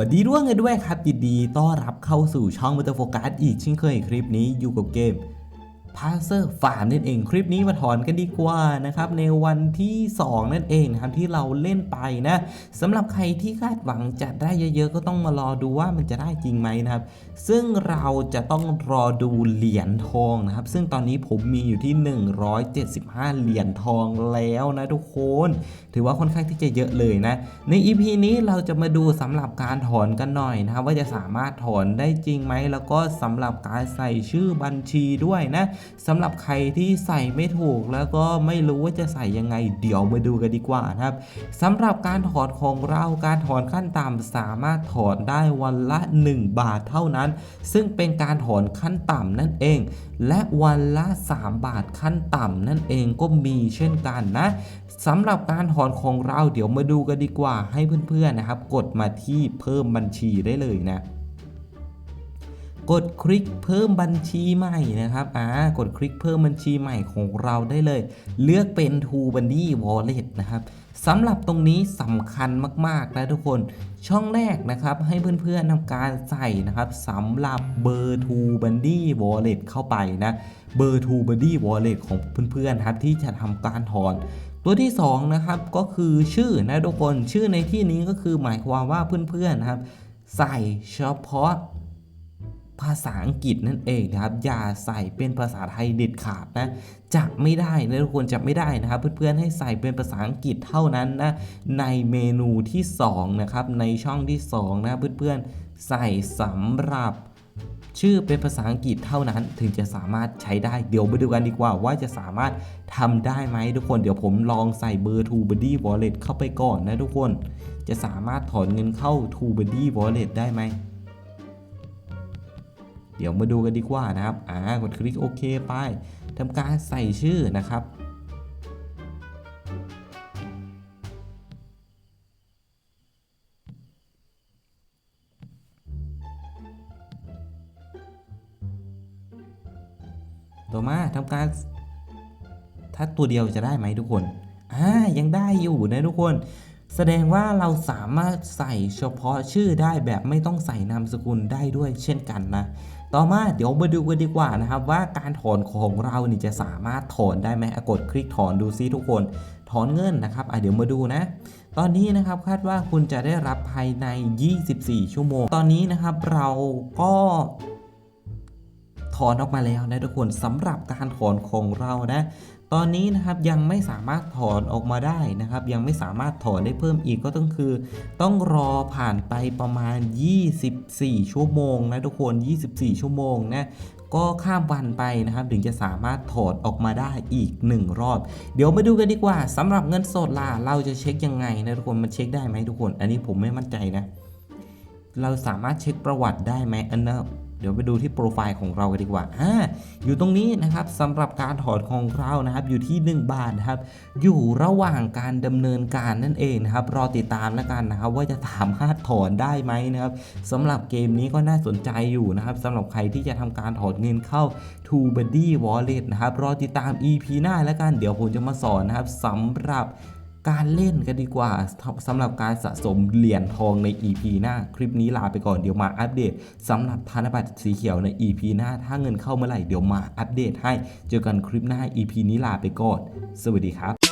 วัสดีร่วงกันด้วยครับยินดีต้อนรับเข้าสู่ช่องมัตเตอร์โฟกัสอีกเช่นเคยคลิปนี้อยู่กับเกม พาเซอร์ฟาร์นั่นเอง คลิปนี้มาถอนกันดีกว่านะครับในวันที่ 2 นั่นเองนะครับที่เราเล่นไปนะสำหรับใครที่คาดหวังจะได้เยอะๆ ก็ต้องมารอดูว่ามันจะได้จริงไหมนะครับ ซึ่งเราจะต้องรอดูเหรียญทองนะครับ ซึ่งตอนนี้ผมมีอยู่ที่ 175 เหรียญทองแล้วนะทุกคน ถือว่าค่อนข้างที่จะเยอะเลยนะ ใน EP นี้เราจะมาดูสำหรับการถอนกันหน่อยนะครับว่าจะสามารถถอนได้จริงไหมแล้วก็สำหรับการใส่ชื่อบัญชีด้วยนะสำหรับใครที่ใส่ไม่ถูกแล้วก็ไม่รู้ว่าจะใส่ยังไงเดี๋ยวมาดูกันดีกว่านะครับสำหรับการถอนของเราการถอนขั้นต่ำสามารถถอนได้วันละ 1 บาทเท่านั้น ซึ่งเป็นการถอนขั้นต่ำนั่นเอง และวันละ 3 บาทขั้นต่ำนั่นเองก็มีเช่นกันนะสำหรับการถอนของเราเดี๋ยวมาดูกันดีกว่าให้เพื่อนๆนะครับ กดมาที่เพิ่มบัญชีได้เลยนะ กดคลิกเพิ่มบัญชีใหม่นะครับอ่ากดคลิกเพิ่มบัญชีใหม่ของเราได้เลย เลือกเป็น t o b u n d y Wallet นะครับสำหรับตรงนี้สำคัญมากๆนะทุกคนช่องแรกนะครับให้เพื่อนๆทำการใส่นะครับสำหรับเบอร์ t o b u n d y Wallet เข้าไปนะเบอร์ t o b u n d y Wallet ของเพื่อนๆครับที่จะทำการถอน ตัวที่2นะครับก็คือชื่อนะทุกคนชื่อในที่นี้ก็คือหมายความว่าเพื่อนๆนะครับ ใส่เฉพาะ ภาษาอังกฤษนั่นเองนะครับ อย่าใส่เป็นภาษาไทยเด็ดขาดนะจะไม่ได้นะทุกคนจะไม่ได้นะครับ เพื่อนๆให้ใส่เป็นภาษาอังกฤษเท่านั้นนะในเมนูที่2นะครับในช่องที่2นะเพื่อนๆใส่สำหรับชื่อเป็นภาษาอังกฤษเท่านั้นถึงจะสามารถใช้ได้เดี๋ยวไปดูกันดีกว่า ว่าจะสามารถทำได้ไหมทุกคนเดี๋ยวผมลองใส่เบอร์ t o b u d d y Wallet เข้าไปก่อนนะทุกคน จะสามารถถอนเงินเข้า t o b u d d y Wallet ได้ไหม เดี๋ยวมาดูกันดีกว่านะครับอ่ากดคลิกโอเคไปทำการใส่ชื่อนะครับต่อมาทำการถ้าตัวเดียวจะได้ไหมทุกคนอ่ายังได้อยู่นะทุกคน แสดงว่าเราสามารถใส่เฉพาะชื่อได้แบบไม่ต้องใส่นามสกุลได้ด้วยเช่นกันนะ ต่อมาเดี๋ยวมาดูกันดีกว่านะครับ ว่าการถอนของเรานี่จะสามารถถอนได้ไหมกดคลิกถอนดูซิทุกคนถอนเงินนะครับอะเดี๋ยวมาดูนะ ตอนนี้นะครับคาดว่าคุณจะได้รับภายใน 24 ชั่วโมง ตอนนี้นะครับเราก็ ถอนออกมาแล้วนะทุกคนสำหรับการถอนของเรานะตอนนี้นะครับยังไม่สามารถถอนออกมาได้นะครับ ยังไม่สามารถถอนได้เพิ่มอีกก็ต้องคือ ต้องรอผ่านไปประมาณ 24 ชั่วโมงนะทุกคน 24 ชั่วโมงนะก็ข้ามวันไปนะครับถึงจะสามารถถอนออกมาได้อีก 1 รอบ เดี๋ยวมาดูกันดีกว่าสำหรับเงินสดล่ะเราจะเช็คยังไงนะทุกคนมันเช็คได้ไหมทุกคน อันนี้ผมไม่มั่นใจนะ เราสามารถเช็คประวัติได้ไหมอันนั้น เดี๋ยวไปดูที่โปรไฟล์ของเรากันดีกว่าอ่า อยู่ตรงนี้นะครับสำหรับการถอนของเรานะครับ อยู่ที่ 1 บาทนะครับ อยู่ระหว่างการดำเนินการนั่นเองนะครับ รอติดตามแล้วกันนะครับ ว่าจะสามารถถอนได้ไหมนะครับสำหรับเกมนี้ก็น่าสนใจอยู่นะครับสำหรับใครที่จะทำการถอนเงินเข้า t o b u d d y Wallet นะครับ รอติดตาม EP หน้าแล้วกัน เดี๋ยวผมจะมาสอนนะครับสำหรับ การเล่นกันดีกว่าสำหรับการสะสมเหรียญทองใน EP หน้า คลิปนี้ลาไปก่อนเดี๋ยวมาอัปเดตสำหรับธนบัตรสีเขียวใน EP หน้า ถ้าเงินเข้าเมื่อไหร่เดี๋ยวมาอัปเดตให้ เจอกันคลิปหน้า EP นี้ลาไปก่อน สวัสดีครับ